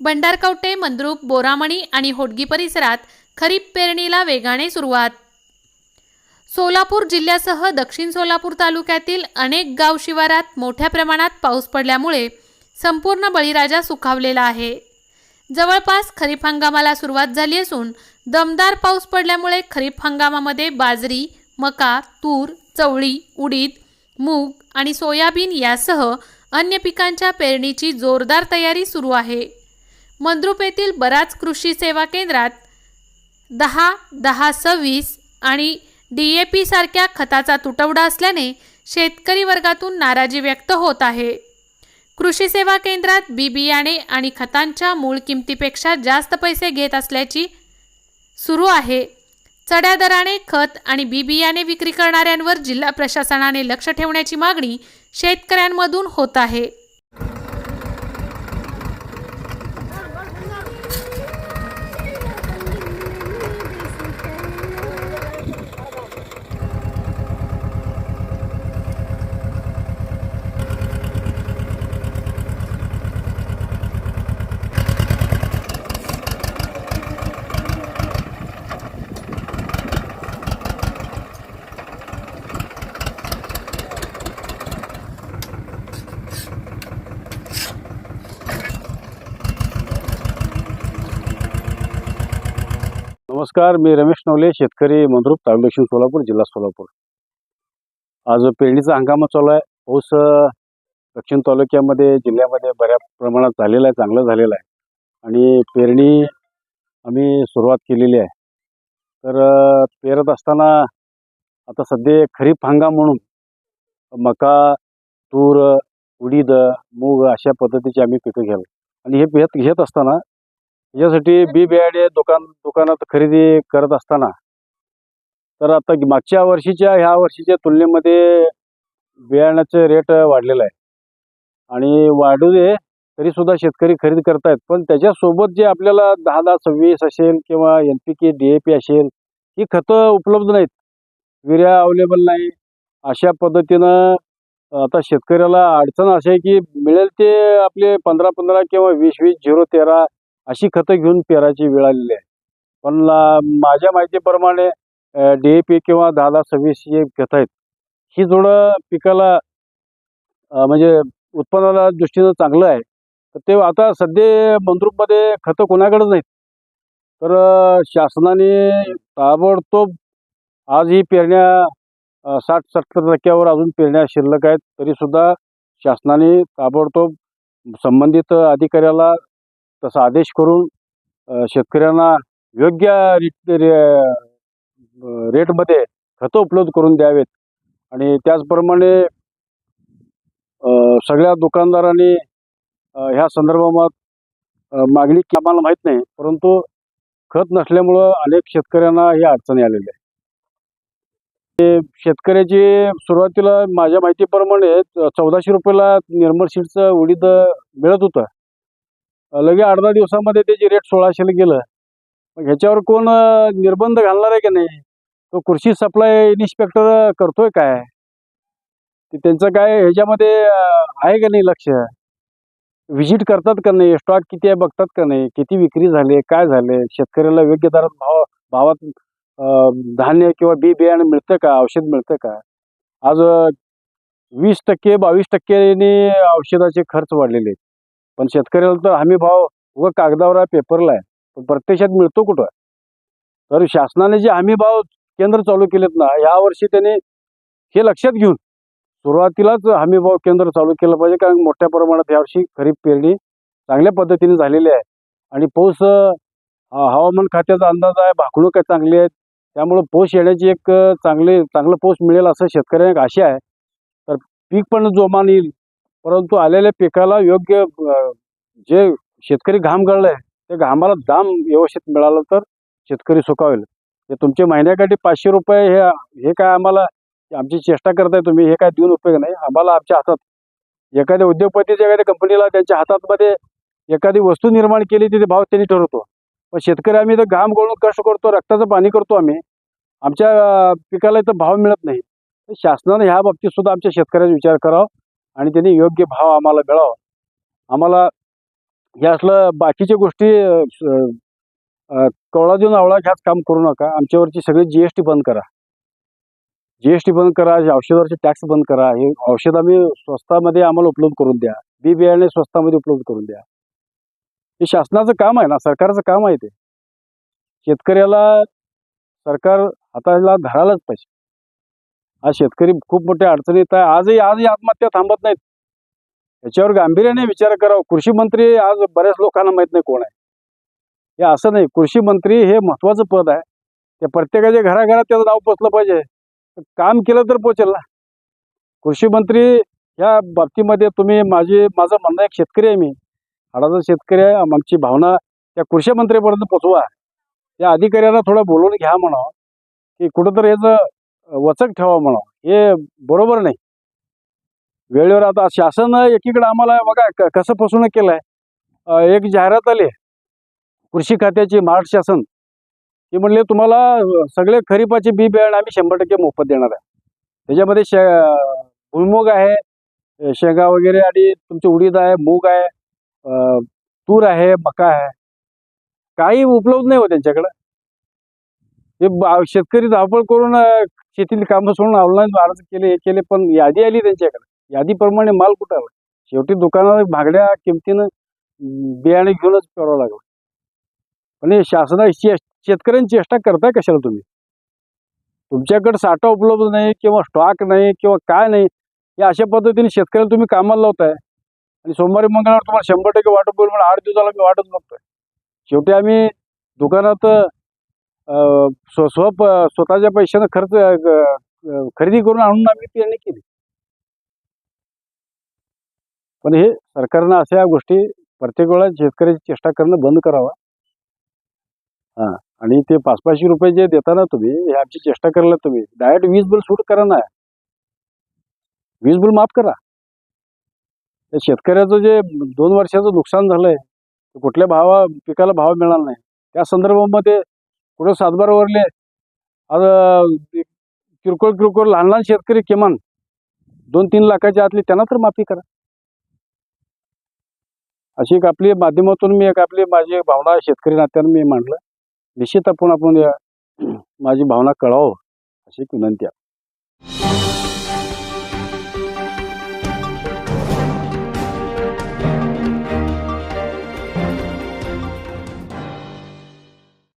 भंडारकवटे मंद्रुप बोरामणी आणि होडगी परिसरात खरीप पेरणीला वेगाने सुरुवात. सोलापूर जिल्ह्यासह दक्षिण सोलापूर तालुक्यातील अनेक गाव शिवारात मोठ्या प्रमाणात पाऊस पडल्यामुळे संपूर्ण बळीराजा सुखावलेला आहे. जवळपास खरीप हंगामाला सुरुवात झाली असून दमदार पाऊस पडल्यामुळे खरीप हंगामामध्ये बाजरी मका तूर चवळी उडीद मूग आणि सोयाबीन यासह अन्य पिकांच्या पेरणीची जोरदार तयारी सुरू आहे. मंद्रुप येथील बराच कृषी सेवा केंद्रात दहा दहा सव्वीस आणि डी ए पी सारख्या खताचा तुटवडा असल्याने शेतकरी वर्गातून नाराजी व्यक्त होत आहे. कृषी सेवा केंद्रात बी बियाणे आणि खतांच्या मूळ किमतीपेक्षा जास्त पैसे घेत असल्याची सुरू आहे. चढ्या दराने खत आणि बी बियाणे विक्री करणाऱ्यांवर जिल्हा प्रशासनाने लक्ष ठेवण्याची मागणी शेतकऱ्यांमधून होत आहे. नमस्कार मी रमेश नवले शेतकरी मंद्रुप तालुका दक्षिण सोलापूर जिल्हा सोलापूर. आज पेरणीचा हंगाम चालू आहे. पाऊस दक्षिण तालुक्यामध्ये जिल्ह्यामध्ये बऱ्या प्रमाणात झालेला आहे चांगलं झालेलं आहे. आणि पेरणी आम्ही सुरुवात केलेली आहे. तर पेरत असताना आता सध्या खरीप हंगाम म्हणून मका तूर उडीद मूग अशा पद्धतीची आम्ही पिकं घ्याल आणि हे घेत घेत असताना यासाठी बी बियाणे दुकान दुकानात खरेदी करत असताना तर आता मागच्या वर्षीच्या ह्या वर्षीच्या तुलनेमध्ये बियाण्याचे रेट वाढलेलं आहे. आणि वाढू दे तरी सुद्धा शेतकरी खरेदी करतायत. पण त्याच्यासोबत जे आपल्याला दहा दहा सव्वीस असेल किंवा N P K D A P असेल ही खतं उपलब्ध नाहीत. विर्या अवेलेबल नाही. अशा पद्धतीनं आता शेतकऱ्याला अडचण अशी आहे की मिळेल ते आपले पंधरा पंधरा किंवा वीस वीस झिरो तेरा अशी खतं घेऊन पेरायची वेळ आलेली आहे. पण माझ्या माहितीप्रमाणे डी ए पी किंवा दहा दहा सव्वीस जे घेत आहेत. ही थोडं पिकाला म्हणजे उत्पन्नाला दृष्टीनं चांगलं आहे. तर ते आता सध्या मंद्रूपमध्ये खतं कोणाकडेच नाहीत. तर शासनाने ताबडतोब आज ही पेरण्या साठ सत्तर टक्क्यावर अजून पेरण्या शिल्लक आहेत. तरीसुद्धा शासनाने ताबडतोब संबंधित अधिकाऱ्याला तसा आदेश करून शेतकऱ्यांना योग्य रीत रेटमध्ये खतं उपलब्ध करून द्यावेत. आणि त्याचप्रमाणे सगळ्या दुकानदारांनी ह्या संदर्भात मागणी की आम्हाला माहीत नाही परंतु खत नसल्यामुळं अनेक शेतकऱ्यांना ही अडचणी आलेल्या आहे ते शेतकऱ्याची सुरुवातीला माझ्या माहितीप्रमाणे चौदाशे रुपयाला निर्मल सीडचं उडीद मिळत होतं. लगे आठ दहा दिवसामध्ये त्याची रेट सोळाशेला गेलं. मग ह्याच्यावर कोण निर्बंध घालणार आहे की नाही? तो कृषी सप्लाय इन्स्पेक्टर करतोय काय? ते त्यांचं काय ह्याच्यामध्ये आहे का नाही लक्ष? व्हिजिट करतात का नाही? स्टॉक किती आहे बघतात का नाही? किती विक्री झाली काय झाले शेतकऱ्याला योग्य दरात भाव भावात धान्य किंवा बी बियाणं मिळतं का? औषध मिळतं का? आज वीस टक्के बावीस टक्क्याने औषधाचे खर्च वाढलेले आहेत. पण शेतकऱ्याला तर हमी भाव व कागदावर आहे पेपरला आहे. पण प्रत्यक्षात मिळतो कुठं? तर शासनाने जे हमी भाव केंद्र चालू केलेत ना यावर्षी त्यांनी हे लक्षात घेऊन सुरुवातीलाच हमी भाव केंद्र चालू केलं पाहिजे कारण मोठ्या प्रमाणात यावर्षी खरीप पेरणी चांगल्या पद्धतीने झालेली आहे. आणि पाऊस हवामान खात्याचा अंदाज आहे भाकणूक आहे चांगली आहेत. त्यामुळं पोष येण्याची एक चांगली चांगले चांगलं पोष मिळेल असं शेतकऱ्यांना एक आशा आहे. तर पीक पण जोमान येईल. परंतु आलेल्या पिकाला योग्य जे शेतकरी घाम गळलाय त्या घामाला दाम व्यवस्थित मिळालं तर शेतकरी सुखावेल. हे तुमचे महिन्याकाठी पाचशे रुपये हे हे काय आम्हाला आमची चेष्टा करताय तुम्ही हे काय देऊन उपयोग नाही. आम्हाला आमच्या हातात एखाद्या उद्योगपतीच्या एखाद्या कंपनीला त्यांच्या हातातमध्ये एखादी वस्तू निर्माण केली तिथे भाव त्यांनी ठरवतो. पण शेतकरी आम्ही तर घाम गळून कष्ट करतो रक्ताचं पाणी करतो आम्ही. आमच्या पिकाला इथं भाव मिळत नाही. शासनानं ह्या बाबतीत सुद्धा आमच्या शेतकऱ्याचा विचार करावा. आणि त्यांनी योग्य भाव आम्हाला मिळावा. आम्हाला या असलं बाकीच्या गोष्टी कवळा देऊन आवळा घ्यात काम करू नका. आमच्यावरची सगळी जी एस टी बंद करा. जी एस टी बंद करा औषधावरचे टॅक्स बंद करा. हे औषध आम्ही स्वस्तामध्ये आम्हाला उपलब्ध करून द्या. बी बियाणे स्वस्तामध्ये उपलब्ध करून द्या. हे शासनाचं काम आहे ना सरकारचं काम आहे ते. शेतकऱ्याला सरकार हाताला धरायलाच पाहिजे. आज शेतकरी खूप मोठ्या अडचणीत आहे. आजही आजही आत्महत्या थांबत नाहीत. याच्यावर गांभीर्याने विचार करावा. कृषी मंत्री आज बऱ्याच लोकांना माहीत नाही कोण आहे. हे असं नाही. कृषी मंत्री हे महत्वाचं पद आहे. ते प्रत्येकाच्या घराघरात त्याचं नाव पोचलं पाहिजे. काम केलं तर पोचेल ना. कृषी मंत्री या बाबतीमध्ये तुम्ही माझी माझं म्हणणं एक शेतकरी आहे मी. हाडाचा शेतकरी आहे. आमची भावना त्या कृषी मंत्र्यापर्यंत पोचवा. त्या अधिकाऱ्यांना थोडं बोलून घ्या म्हणा. की कुठंतरी याचं वचक ठेवा म्हणा हे बरोबर नाही. वेळेवर आता शासन एकीकडे आम्हाला बघा कसं फसवणूक केलं आहे एक जाहिरात आली कृषी खात्याची महाराष्ट्र शासन. ते म्हणले तुम्हाला सगळे खरीपाचे बी बियाणे आम्ही शंभर टक्के मोफत देणार आहे. त्याच्यामध्ये शे भुईमुग आहे शेंगा वगैरे आणि तुमचे उडीद आहे मूग आहे तूर आहे मका आहे. काही उपलब्ध नाही हो त्यांच्याकडं. हे बा- शेतकरी धावपळ करून शेतीतील कामं सोडून ऑनलाईन अर्ज केले हे केले पण यादी आली त्यांच्याकडे. यादीप्रमाणे माल कुठं आला? शेवटी दुकानावर महागड्या किमतीनं बियाणे घेऊनच करावं लागलं. पण हे शासनाची शेतकऱ्यांची चेष्टा करताय कशाला तुम्ही? तुमच्याकडे साठा उपलब्ध नाही किंवा स्टॉक नाही किंवा काय नाही या अशा पद्धतीने शेतकऱ्याला तुम्ही कामाला लावताय. आणि सोमवारी मंगळवार तुम्हाला शंभर टक्के वाटप होईल म्हणून आठ दिवसाला मी वाटत बघतोय शेवटी आम्ही दुकानात स्व स्व स्वतःच्या पैशानं खर्च खरेदी करून आणून आम्ही पेरणी केली. पण हे सरकारनं अशा गोष्टी प्रत्येक वेळा शेतकऱ्याची चेष्टा करणं बंद करावा. हां आणि ते पाच पाचशे रुपये जे देता ना तुम्ही हे आमची चेष्टा करायला तुम्ही डायरेक्ट वीज बिल सूट करा ना. वीज बिल माफ करा. त्या शेतकऱ्याचं जे दोन वर्षाचं नुकसान झालंय कुठल्या भावा पिकाला भाव मिळाला नाही. त्या संदर्भामध्ये कुठं सातबार वरले. आज किरकोळ किरकोळ लहान लहान शेतकरी किमान दोन तीन लाखाच्या आतली त्यांना तर माफी करा. अशी एक आपली माध्यमातून मी एक आपली माझी भावना शेतकरी नात्यानं मी मांडलं. निश्चित आपण आपण या माझी भावना कळावं अशी एक विनंती आहे.